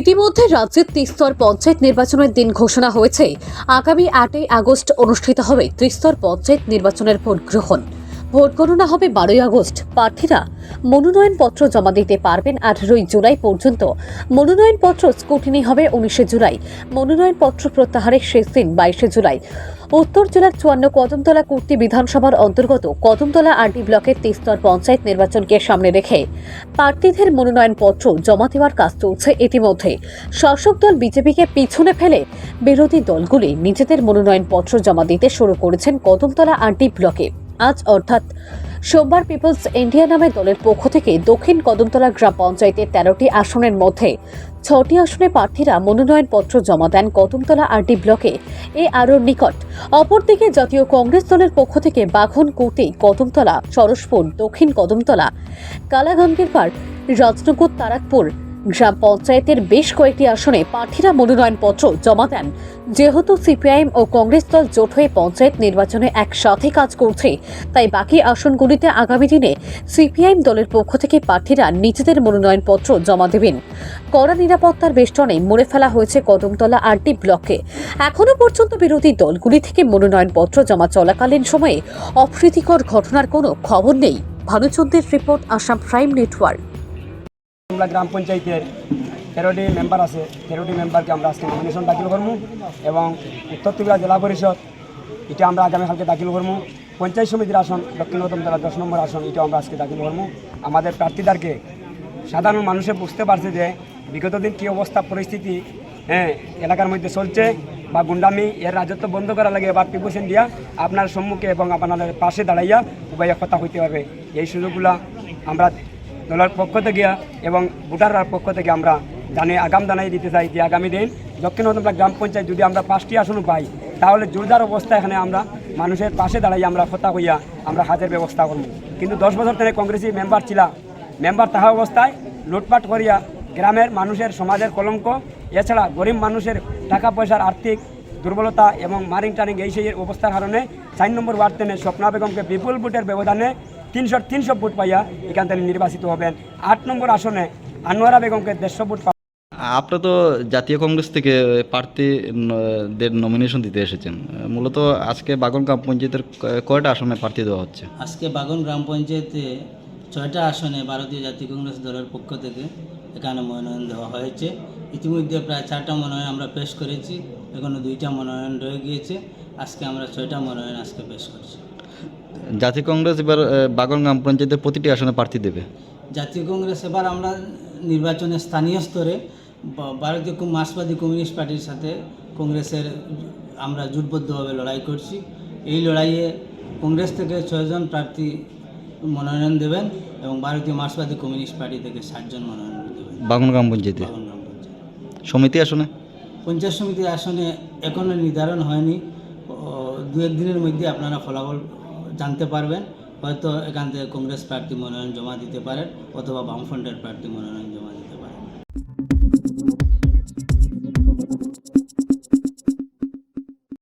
ইতিমধ্যে রাজ্যের ত্রিস্তর পঞ্চায়েত নির্বাচনের দিন ঘোষণা হয়েছে। আগামী আটই আগস্ট অনুষ্ঠিত হবে ত্রিস্তর পঞ্চায়েত নির্বাচনের ভোট গ্রহণ ভোট গণনা হবে বারোই আগস্ট। প্রার্থীরা মনোনয়নপত্র জমা দিতে পারবেন আঠারোই জুলাই পর্যন্ত। মনোনয়নপত্র স্কুটিনি হবে উনিশে জুলাই। মনোনয়নপত্র প্রত্যাহারের শেষ দিন বাইশে জুলাই। উত্তর জেলার চুয়ান্ন কদমতলা কুর্তি বিধানসভার অন্তর্গত কদমতলা আরডি ব্লকের তিস্তর পঞ্চায়েত নির্বাচনকে সামনে রেখে প্রার্থীদের মনোনয়নপত্র জমা দেওয়ার কাজ চলছে ইতিমধ্যে। শাসক দল বিজেপিকে পিছনে ফেলে বিরোধী দলগুলি নিজেদের মনোনয়নপত্র জমা দিতে শুরু করেছেন কদমতলা আরডি ব্লকে। আজ, অর্থাৎ সোমবার পিপলস ইন্ডিয়া নামে দলের পক্ষ থেকে দক্ষিণ কদমতলা গ্রাম পঞ্চায়েতের তেরোটি আসনের মধ্যে ছটি আসনে প্রার্থীরা মনোনয়নপত্র জমা দেন কদমতলা আরডি ব্লকে এ আরও নিকট। অপরদিকে জাতীয় কংগ্রেস দলের পক্ষ থেকে বাঘন কুর্তি কদমতলা, সরসপুর, দক্ষিণ কদমতলা কালাগঙ্গের পাড় রাজনগর, তারাকপুর গ্রাম পঞ্চায়েতের বেশ কয়েকটি আসনে প্রার্থীরা মনোনয়নপত্র জমা দেন। যেহেতু সিপিআইএম ও কংগ্রেস দল জোট হয়ে পঞ্চায়েত নির্বাচনে একসাথে কাজ করছে, তাই বাকি আসনগুলিতে আগামী দিনে সিপিআইএম দলের পক্ষ থেকে প্রার্থীরা নিজেদের মনোনয়নপত্র জমা দেবেন। কড়া নিরাপত্তার বেষ্টনে মুড়ে ফেলা হয়েছে কদমতলা আরটি ব্লকে। এখনও পর্যন্ত বিরোধী দলগুলি থেকে মনোনয়নপত্র জমা চলাকালীন সময়ে অপ্রীতিকর ঘটনার কোনো খবর নেই। ভানুচন্দ্রের রিপোর্ট আসাম প্রাইম নেটওয়ার্ক। আমরা গ্রাম পঞ্চায়েতের তেরোটি মেম্বার আছে, তেরোটি মেম্বারকে আমরা আজকে নমিনেশন দাখিল করব এবং উত্তর ত্রিপুরা জেলা পরিষদ, এটা আমরা আগামীকালকে দাখিল করব পঞ্চায়েত সমিতির আসন, দক্ষিণ জেলা দশ নম্বর আসন এটা আমরা আজকে দাখিল করব আমাদের প্রার্থীদেরকে সাধারণ মানুষে বুঝতে পারছে যে বিগত দিন কী অবস্থা, পরিস্থিতি হ্যাঁ এলাকার মধ্যে চলছে বা গুন্ডামি, এর রাজত্ব বন্ধ করা লাগে বা পিপুসেন দিয়া আপনার সম্মুখে এবং আপনাদের পাশে দাঁড়াইয়া উভয় কথা হইতে হবে। এই সুযোগগুলা আমরা দলের পক্ষ থেকে এবং ভোটাররার পক্ষ থেকে আমরা জানি, আগাম জানাই দিতে চাই যে আগামী দিন দক্ষিণ নদমলা গ্রাম পঞ্চায়েত যদি আমরা পাঁচটি আসন পাই, তাহলে জোরদার অবস্থা এখানে আমরা মানুষের পাশে দাঁড়াই আমরা কথা হইয়া আমরা হাজের ব্যবস্থা করব। কিন্তু দশ বছর থেকে কংগ্রেসি মেম্বার ছিল, মেম্বার তাহা অবস্থায় লুটপাট করিয়া গ্রামের মানুষের সমাজের কলঙ্ক, এছাড়া গরিব মানুষের টাকা পয়সার আর্থিক দুর্বলতা এবং মারিং টারিং এই সেই অবস্থার কারণে চার নম্বর ওয়ার্ড টেনে স্বপ্না বেগমকে বিপুল ভোটের ব্যবধানে তিনশো তিনশো ভোট পাইয়া এখান থেকে নির্বাচিত হবেন। আট নম্বর আসনে আনোয়ারা বেগমকে দেড়শো ভোট আপনারা তো জাতীয় কংগ্রেস থেকে প্রার্থীদের নমিনেশন দিতে এসেছেন। মূলত আজকে বাগন গ্রাম পঞ্চায়েতের কয়টা আসনে প্রার্থী দেওয়া হচ্ছে? আজকে বাগন গ্রাম পঞ্চায়েতে ছয়টা আসনে ভারতীয় জাতীয় কংগ্রেস দলের পক্ষ থেকে এখানে মনোনয়ন দেওয়া হয়েছে। ইতিমধ্যে প্রায় চারটা মনোনয়ন আমরা পেশ করেছি। এখনও দুইটা মনোনয়ন রয়ে গিয়েছে। আজকে আমরা ছয়টা মনোনয়ন আজকে পেশ করছি। জাতীয় কংগ্রেস এবার বাগন গ্রাম পঞ্চায়েতের প্রতিটি আসনে প্রার্থী দেবে। জাতীয় কংগ্রেস এবার আমরা নির্বাচনে স্থানীয় স্তরে ভারতীয় মার্ক্সবাদী কমিউনিস্ট পার্টির সাথে কংগ্রেসের আমরা জোটবদ্ধভাবে লড়াই করছি। এই লড়াইয়ে কংগ্রেস থেকে ছয়জন প্রার্থী মনোনয়ন দেবেন এবং ভারতীয় মার্ক্সবাদী কমিউনিস্ট পার্টি থেকে ষাটজন মনোনয়ন দেবেন। বাগন গ্রাম পঞ্চায়েতে পঞ্চায়েত। সমিতি আসনে? পঞ্চায়েত সমিতির আসনে এখনও নির্ধারণ হয়নি। দু একদিনের মধ্যে আপনারা ফলাফল জানতে পারবেন। হয়তো এখান থেকে কংগ্রেস প্রার্থী মনোনয়ন জমা দিতে পারেন, অথবা বামফ্রন্টের প্রার্থী মনোনয়ন জমা